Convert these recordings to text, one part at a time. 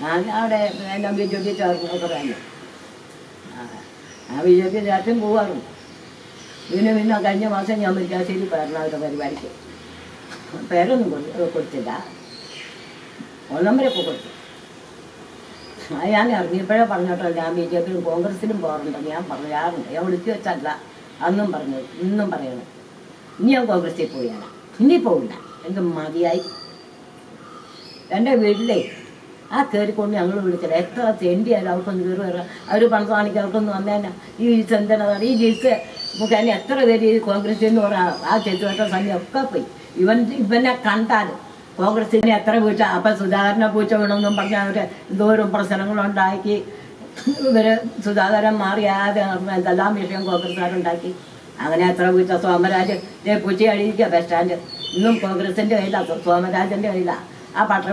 ഞാൻ അവിടെ എല്ലാം ബി ജെ പി ചേർന്നൊക്കെ പറഞ്ഞു. ആ ബി ജെ പി ചേർത്തും പോവാറുണ്ട് പിന്നെ പിന്നെ കഴിഞ്ഞ മാസം ഞാൻ മുരിക്കാശ്ശേരി പേരണ പരിപാടിക്ക്. പേരൊന്നും കൊടു- കൊടുത്തില്ല. ഒന്നാം വരെയൊക്കെ കൊടുത്തു. അത് ഞാൻ ഇറങ്ങിയപ്പോഴേ പറഞ്ഞോട്ടോ ഞാൻ ബി ജെ പിയിലും കോൺഗ്രസിലും പോകാറുണ്ട്. ഞാൻ പറയാറുണ്ട്. ഞാൻ വിളിച്ചു വെച്ചല്ല. അന്നും പറഞ്ഞു. ഇന്നും പറയണം. ഇനി ഞാൻ കോൺഗ്രസിൽ പോയാണ് ഇനി പോവില്ല. എനിക്ക് മതിയായി? എന്റെ വീട്ടിലേ ആ കയറിക്കൊണ്ട് ഞങ്ങൾ വിളിച്ചില്ല എത്ര തെണ്ടിയാലും അവർക്കൊന്ന് കയറി വരാം. അവർ പണം കാണിക്കാൻ അവർക്കൊന്ന് വന്നേനാ. ഈ ചെന്തനതാണ് ഈ ജിസ് മുഖേന എത്ര പേര് ഈ കോൺഗ്രസിൽ നിന്ന് ആ ചെത്തുവട്ട സമയം ഒക്കെ പോയി. ഇവൻ ഇവനെ കണ്ടാൽ കോൺഗ്രസിനെ എത്ര പൂച്ച അപ്പം സുധാകരനെ പൂച്ച വേണമെന്നും പറഞ്ഞ് അവർ എന്തോരം പ്രശ്നങ്ങളുണ്ടാക്കി. ഇവർ സുധാകരൻ മാറിയാതെ എന്തെല്ലാം വിഷയം കോൺഗ്രസ്സുകാരുണ്ടാക്കി. അങ്ങനെ എത്ര പൂച്ച സോമരാജ് പൂച്ച അടിയിക്കുക ബസ് സ്റ്റാൻഡ്. ഇന്നും കോൺഗ്രസിന്റെ കയ്യിലാണ് സോമരാജന്റെ കയ്യിലാണ് ആ പട്ട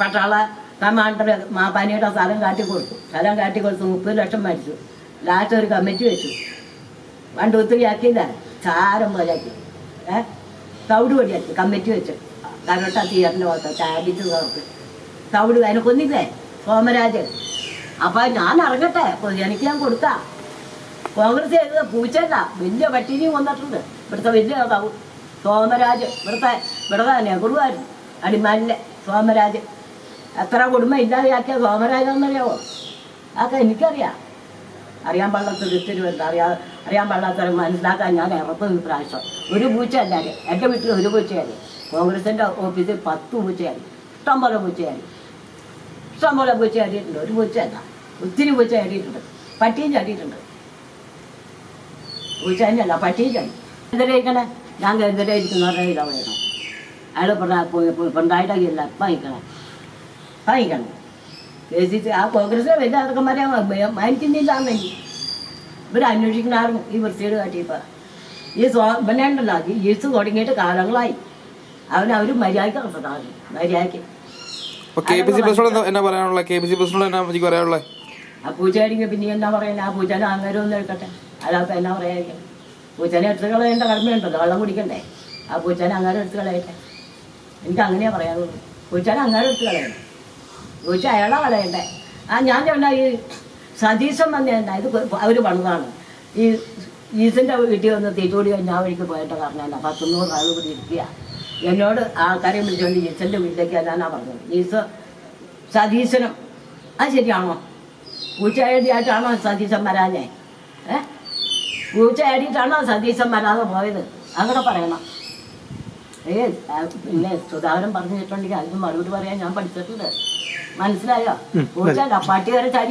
പട്ടാള കമാൻഡർ മാപ്പാനിയുടെ സ്ഥലം കാട്ടി കൊടുത്തു. സ്ഥലം കാട്ടി കൊടുത്ത്. മുപ്പത് ലക്ഷം മേടിച്ചു. ലാസ്റ്റ് ഒരു കമ്മിറ്റി വെച്ചു. പണ്ട് ഒത്തിരി ആക്കിയില്ല. ചാരം പോലെ ആക്കി. ഏ? തവിട് പൊടിയാക്കി കമ്മിറ്റി വെച്ചു. കരട്ട തിയേറ്ററിന്റെ ഭാഗത്ത് ചാരിച്ച് അവർക്ക് തവിട് അതിനെ കൊന്നില്ലേ? സോമരാജൻ. അപ്പം ഞാൻ ഇറങ്ങട്ടെ എനിക്ക് ഞാൻ കൊടുത്താ. കോൺഗ്രസ് ചെയ്തത് പൂച്ചല്ല വലിയ പട്ടിനെയും കൊന്നിട്ടുണ്ട് ഇവിടുത്തെ വലിയ സോമരാജ് ഇവിടുത്തെ ഇവിടെ തന്നെ ഗുരുവായിരുന്നു അടിമാലിലെ സോമരാജ് എത്ര കുടുംബം ഇല്ലാതെയാക്കിയ സോമരാജെന്നറിയാവോ അതൊക്കെ എനിക്കറിയാം. അറിയാൻ പാടാത്ത പേരുണ്ട് അറിയാ അറിയാൻ പാടാത്തവരെ മനസ്സിലാക്കാൻ ഞാൻ ഇറപ്പ് പ്രാവശ്യം. ഒരു പൂച്ചയല്ലാതെ എന്റെ വീട്ടിൽ ഒരു പൂച്ചയായി കോൺഗ്രസിന്റെ ഓഫീസിൽ പത്ത് പൂച്ചയായി ഇഷ്ടം പോലെ പൂച്ചയായി ഇഷ്ടം പോലെ പൂച്ച ചാടിയിട്ടുണ്ട് ഒരു പൂച്ചയല്ല ഒത്തിരി പൂച്ച ചാടിയിട്ടുണ്ട് പട്ടിയും ചാടിയിട്ടുണ്ട്. പൂച്ച തന്നെയല്ല പട്ടിയും ചാടി. എന്തിനായിക്കണേ ഞാൻ എന്തിനായിരിക്കുന്നവരുടെ ഇതാ വേണം അയാൾ പിണറായിട്ട് ഇപ്പം വാങ്ങിക്കണേ വാങ്ങിക്കണം ദേശിച്ച് ആ കോൺഗ്രസ് വലിയ അടക്കന്മാരെ മാനിക്കുന്നില്ലാന്നെങ്കിൽ ഇവർ ആർക്കും ഈ വൃത്തിയോട് കാട്ടിയപ്പോൾ ഈ സ്വ ഇവനെ ഉണ്ടല്ലോ ഈ ഈസ് തുടങ്ങിയിട്ട് കാലങ്ങളായി അവൻ അവർ മര്യാദയ്ക്ക് നടത്തണം മര്യാദയ്ക്ക് കെ പി സി പ്രസിഡന്റ് എന്നാ പറയാനുള്ള കെ പി സി പ്രസിഡന്റ് എന്നാ എനിക്ക് പറയാനുള്ള ആ പിന്നെ എന്നാ പറയുന്നത് ആ പൂച്ചനെ അന്നേരം ഒന്ന് എടുക്കട്ടെ അല്ലാത്ത എന്നാ പറയായിരിക്കും പൂച്ചനെ എടുത്ത് കളയേണ്ട കടമയുണ്ടല്ലോ വെള്ളം കുടിക്കണ്ടേ ആ പൂച്ചനെ അങ്ങനെ എടുത്ത് കളയട്ടെ എനിക്ക് അങ്ങനെയാ പറയാനുള്ളൂ പൂച്ചനെ അങ്ങനെ എടുത്ത് കളയണം പൂച്ച അയാളാ കളയണ്ടേ ആ ഞാൻ ചേട്ടാ ഈ സതീശൻ വന്ന. എന്നാ ഇത് അവർ പണിതാണ് ഈ ഈസിന്റെ വീട്ടിൽ വന്ന് തീറ്റോടി ഞാൻ വഴിക്ക് പോയിട്ട് പറഞ്ഞല്ല പത്തുനൂറ് ആൾ കൂടി ഇരിക്കുക എന്നോട് ആൾക്കാരെ വിളിച്ചുകൊണ്ട് ഈസന്റെ വീട്ടിലേക്ക് ഞാനാ പറഞ്ഞത്. ഈസ് സതീശനും അത് ശരിയാണോ? പൂച്ചയായിട്ടാണോ സതീശൻ വരാഞ്ഞേ? ഏ? പൂച്ചയായിട്ടാണോ സതീശൻ വരാതെ പോയത്? അങ്ങനെ പറയണം. ഏ പിന്നെ സുധാകരൻ പറഞ്ഞു വെച്ചിട്ടുണ്ടെങ്കിൽ അതിന് മറുപടി പറയാൻ ഞാൻ പഠിച്ചിട്ടുണ്ട്. മനസ്സിലായോ? പട്ടി വരെ ചാടി